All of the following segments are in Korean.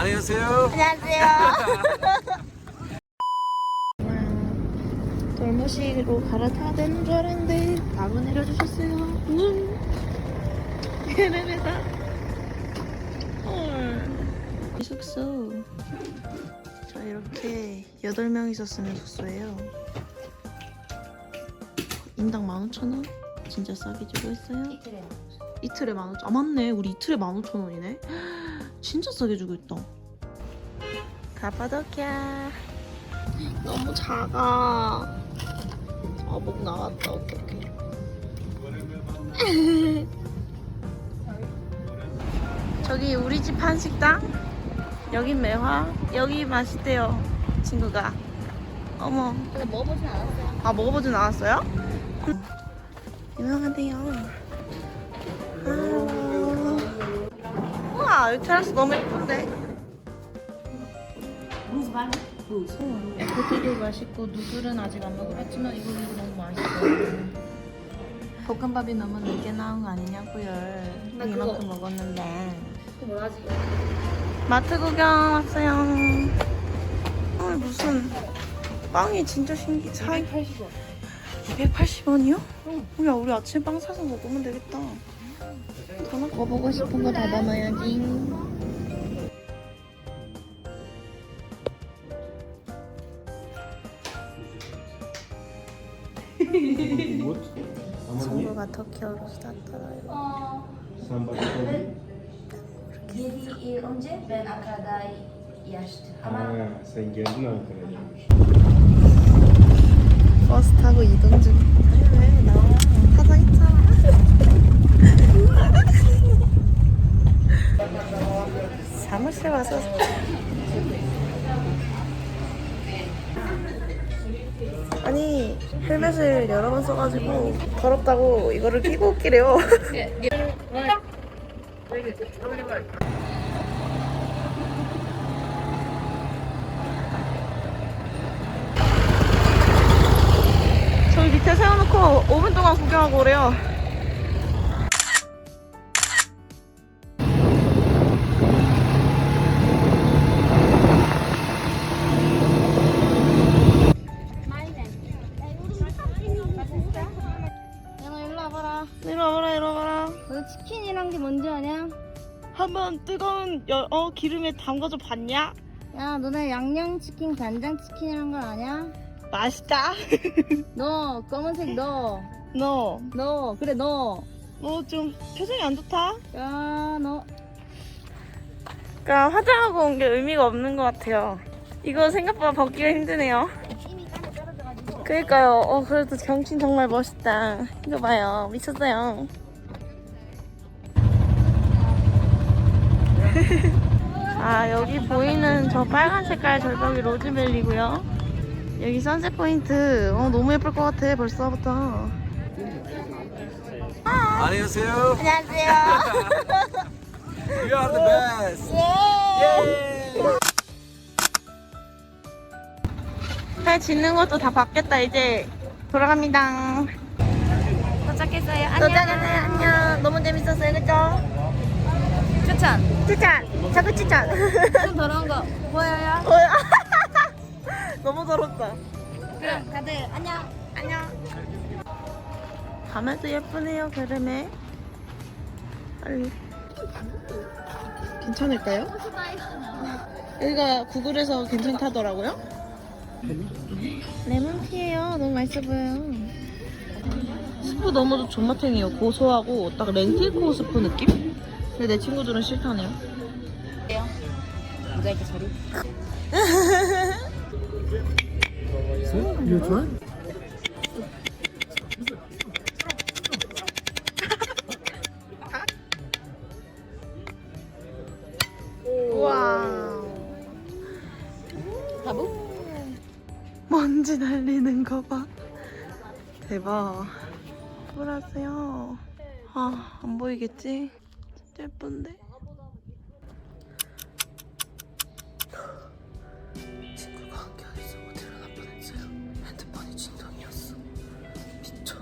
안녕하세요. 안녕하세요. 돌무시로 갈아타야 되는 줄 알았는데 바로 내려주셨어요. 음. 게르메다. 헐. 이 숙소. 자 이렇게 8명이서 쓰는 숙소예요. 인당 15,000원? 진짜 싸게 주고 있어요? 이틀에 이틀에 15,000원. 아 맞네. 우리 이틀에 15,000원이네. 진짜 싸게 주고 있다. 가파도키아. 너무 작아. 어복 나왔다. 어떡해. 저기 우리 집 한식당. 여긴 매화. 여기 맛있대요. 친구가. 어머. 근데 먹어보진 않았어요. 아 먹어보진 않았어요? 유명하대요. 아. 우와 여기 테라스 너무 예쁜데. 무슨 말? 에코티도 맛있고 누들은 아직 안 먹어봤지만 이거 이거 너무 맛있어. 볶음밥이 너무 늦게 나온 거 아니냐고요. 나 이만큼 그거- 먹었는데. 그 뭐라지? 마트 구경 왔어요. 어 무슨 빵이 진짜 신기. 사 180원. 280원이요? 야 우리 아침에 빵 사서 먹으면 되겠다. 더 먹어보고 싶은 거 다 담아야지. 친구가 터키어로 쓰다더라요. 어. Yedi yıl önce ben Ankara'da yaşadım. Ama Ha, sen geldin Ankara'ya. 버스 타고 이동 중. 왜 나와? 타자 있잖아. 사무실 와서 아니 헬멧을 여러 번 써가지고 더럽다고 이거를 끼고 웃기래요. 저기 밑에 세워놓고 5분 동안 구경하고 오래요. 한번 뜨거운 여, 어, 기름에 담가서 봤냐? 야, 너네 양념치킨, 간장치킨이란 걸 아냐? 맛있다. 너, 검은색 너. 너, 너, 그래, 너. 너 좀 표정이 안 좋다? 야, 너. 그러니까 화장하고 온 게 의미가 없는 것 같아요. 이거 생각보다 벗기가 힘드네요. 힘이 땀에 떨어져가지고. 그러니까요. 어, 그래도 경친 정말 멋있다. 이거 봐요. 미쳤어요. 아, 여기 보이는 저 빨간 색깔 절벽이 로즈밸리고요. 여기 선셋 포인트. 어, 너무 예쁠 것 같아. 벌써부터. 안녕하세요. 안녕하세요. You are the best. 예. 해 짓는 것도 다 받겠다, 이제. 돌아갑니다. 도착했어요. 도착했어요. 안녕. 너무 재밌었어요. 그쵸? 추천. 추천. 자꾸 추천. 좀 더러운 거 보여요? 너무 더럽다. 그럼 다들 안녕. 안녕. 밤에도 예쁘네요, 그림에. 빨리. 괜찮을까요? 여기가 구글에서 괜찮다더라고요. 레몬티예요. 너무 맛있어 보여요. 스프 너무 존맛탱이에요. 고소하고 딱 렌틸코 스프 느낌? 근데 내 친구들은 싫다네요. 누가 이렇게 소리? You try? 우와. 바보? 먼지 날리는 거 봐. 대박. 보라세요. 아, 안 보이겠지? 예쁜데? 친구가 뻔했어요. 핸드폰이 진동이었어. 미쳐.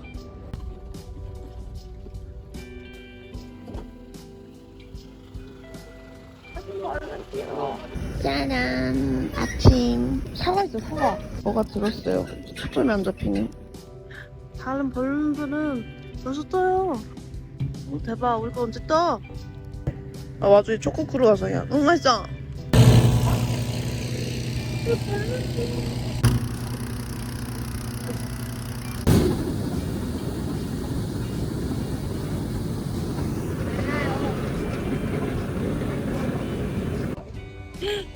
짜란 아침 사과 있어 사과 뭐가 들었어요 초점이 안 잡히네 다른 벌룬들은 벌써 떠요 오, 대박 우리 거 언제 떠? 아 와중에 초코 크루아상이야 응 맛있어.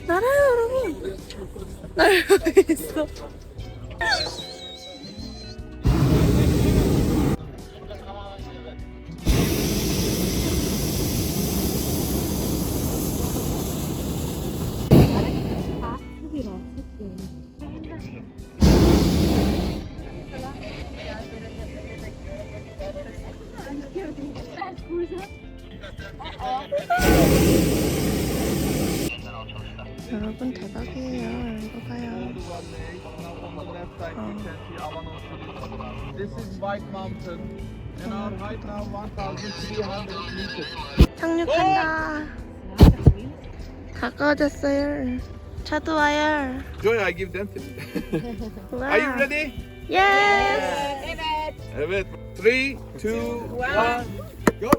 날아요 여러분. 날고 있어 여러분 대박이에요 이거 봐요 This is White Mountain. And our height now 1,300 meters. 착륙한다 가까워졌어요 차도 와요 Joy, I give them tip. Are you ready? Yes Evet. Three, two, one, go.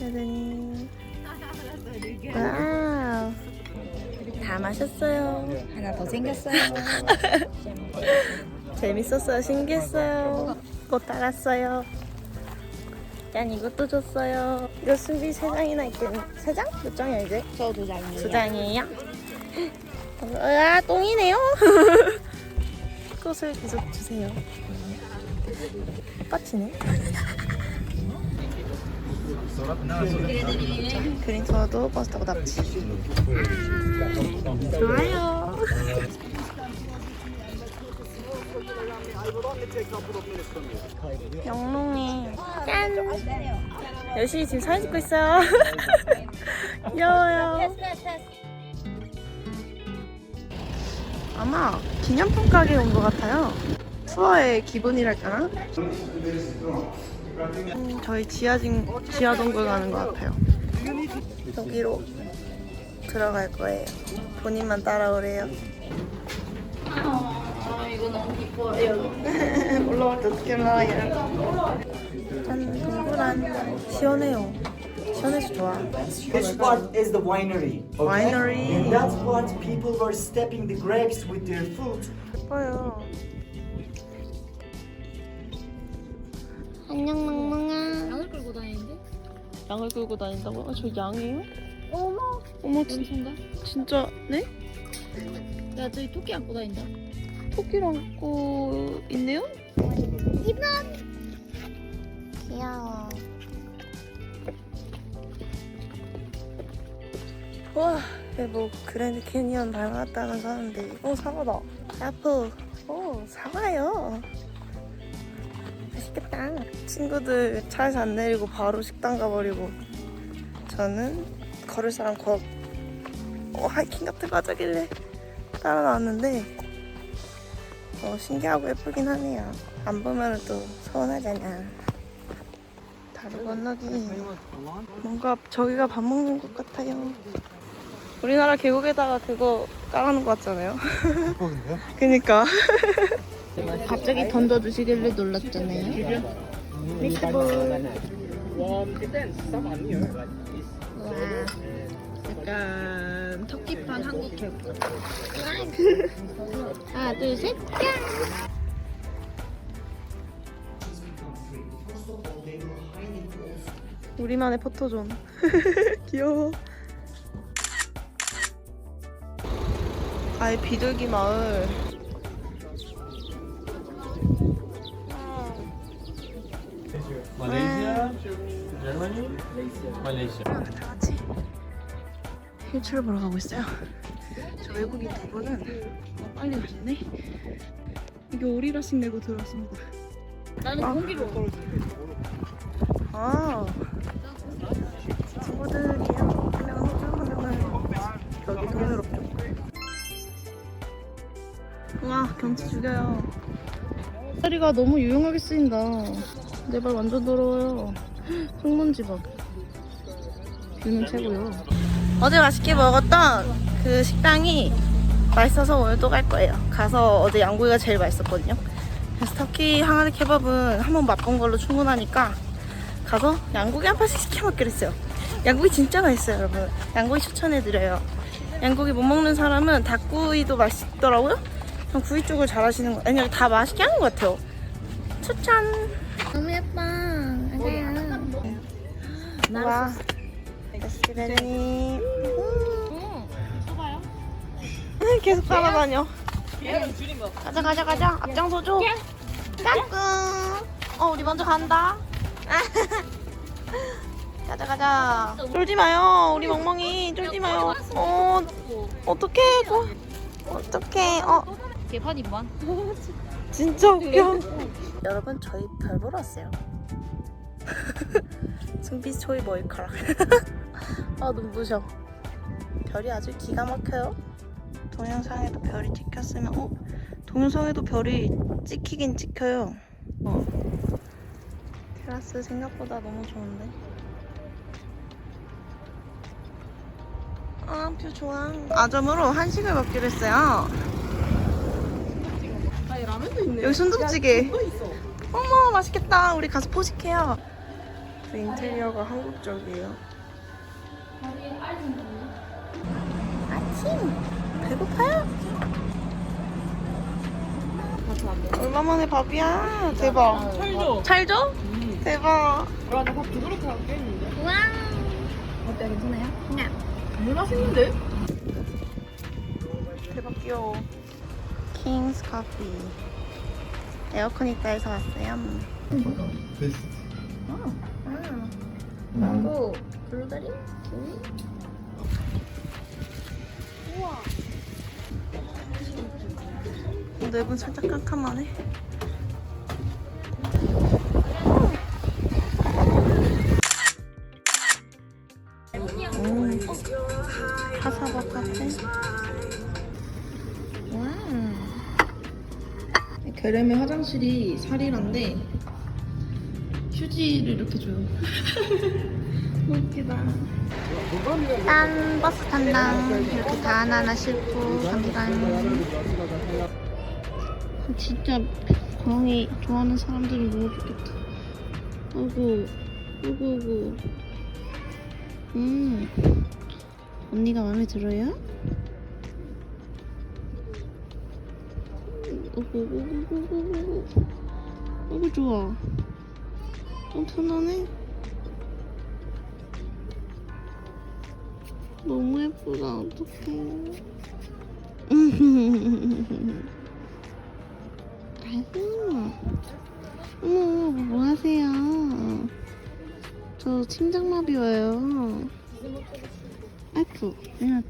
여전히 와우 다 마셨어요 하나 더 생겼어요. 재밌었어요 신기했어요 꽃 달았어요 짠 이것도 줬어요 이거 수비 세 장이나 있겠네 세 장? 몇 장이야 이제? 저 두 장이에요. 두 장이에요? 아 똥이네요 꽃을 계속 주세요. 빡치네. 그린 투어도 버스 타고 납치. 좋아요. 영롱해. 짠. 열심히 지금 사진 찍고 있어요. 귀여워요 아마 기념품 가게에 온 것 같아요. 투어의 기본이랄까나? 음, 저희 지하진, 지하 동굴 가는 것 같아요. 여기로 들어갈 거예요. 본인만 따라오래요. 이거 너무 기뻐요. 올라올 때 어떻게 올라와요? 짠 동그란 시원해요 시원해서 좋아 This part is the winery. Okay? Winery. In that part, people were stepping the grapes with their foot. 예뻐요 안녕 멍멍아 양을 끌고 다니는데? 양을 끌고 다닌다고? 아, 저 양이에요? 어머. 어머 진, 원소인가? 진짜 네? 야 저기 토끼 안고 다닌다. 토끼를 안고 있네요? 귀여워 와, 뭐 그랜드 캐니언 닮았다면서 하는데 어 사과다. 애플 오 사과요. 맛있겠다. 친구들 차에서 안 내리고 바로 식당 가버리고 저는 걸을 사람 걷 어, 하이킹 같은 거 하자길래 따라 나왔는데 어, 신기하고 예쁘긴 하네요. 안 보면 또 서운하잖아. 다리 건너기. 뭔가 저기가 밥 먹는 곳 같아요 우리나라 계곡에다가 그거 깔아놓은 것 같잖아요. 그니까. 갑자기 던져주시길래 놀랐잖아요. 미트볼. 와 약간 터키판 한국 계곡. 하나 둘셋 우리만의 포토존. 귀여워 아예 비둘기 마을 Malaysia, Germany, Malaysia. 다 같이 휠체어 보러 가고 있어요. 저 외국인 두 분은 어, 빨리 가셨네. 이게 오리라씩 내고 들어왔습니다. 나는 아. 공기로. 아, 친구들이요. 한 명은 호주, 한 명은 여기 쪽. 와, 경치 죽여요. 다리가 너무 유용하게 쓰인다. 내 발 완전 더러워요. 흙먼지 봐. 뷰는 최고요. 어제 맛있게 먹었던 그 식당이 맛있어서 오늘 또 갈 거예요. 가서 어제 양고기가 제일 맛있었거든요. 그래서 터키 항아리 케밥은 한번 맛본 걸로 충분하니까 가서 양고기 한 판씩 시켜 먹기로 했어요. 양고기 진짜 맛있어요, 여러분. 양고기 추천해드려요. 양고기 못 먹는 사람은 닭구이도 맛있더라고요. 전 구이 쪽을 잘 하시는 거, 아니, 다 맛있게 하는 것 같아요. 추천! 너무 예뻐. 맞아요. 와. 에스베르님. 음. 계속 따라다녀. 가자, 가자, 가자. 앞장서 줘. 까꿍. 어, 우리 먼저 간다. 가자, 가자. 쫄지 마요. 우리 멍멍이 쫄지 마요. 어, 어떡해. 고- 어떡해. 어. 개판이만. 진짜 웃겨. 여러분 저희 별 보러 왔어요. 승비 초이 머리카락. 아 눈부셔. 별이 아주 기가 막혀요. 동영상에도 별이 찍혔으면 어? 동영상에도 별이 찍히긴 찍혀요. 어. 테라스 생각보다 너무 좋은데. 아, 뷰 좋아. 아점으로 한식을 먹기로 했어요. 여기 순두부찌개. 어머 맛있겠다. 우리 가서 포식해요. 그 인테리어가 한국적이에요. 아침 배고파요? 얼마 만에 밥이야? 대박. 찰죠? 찰죠? 대박. 와 나밥 두 그릇 다 깼는데. 우와. 어때 괜찮아요? 그냥. 물 맛있는데? 대박 귀여워. 킹스 커피. 에어컨 있다 해서 왔어요. 망고 블루베리? 내분 살짝 깜깜하네. 게레메 화장실이 사리란데 휴지를 이렇게 줘요. 웃기다. 딴 버스 탄다. 이렇게 다 하나하나 싣고 갑니다. 진짜 고양이 좋아하는 사람들은 너무 좋겠다. 어구, 어구, 어구. 음, 언니가 마음에 들어요? 어구. 어구, 좋아. 좀 편하네? 너무 예쁘다, 어떡해. 아이고. 어머, 뭐 하세요? 저 심장마비 와요. 아이고, 내가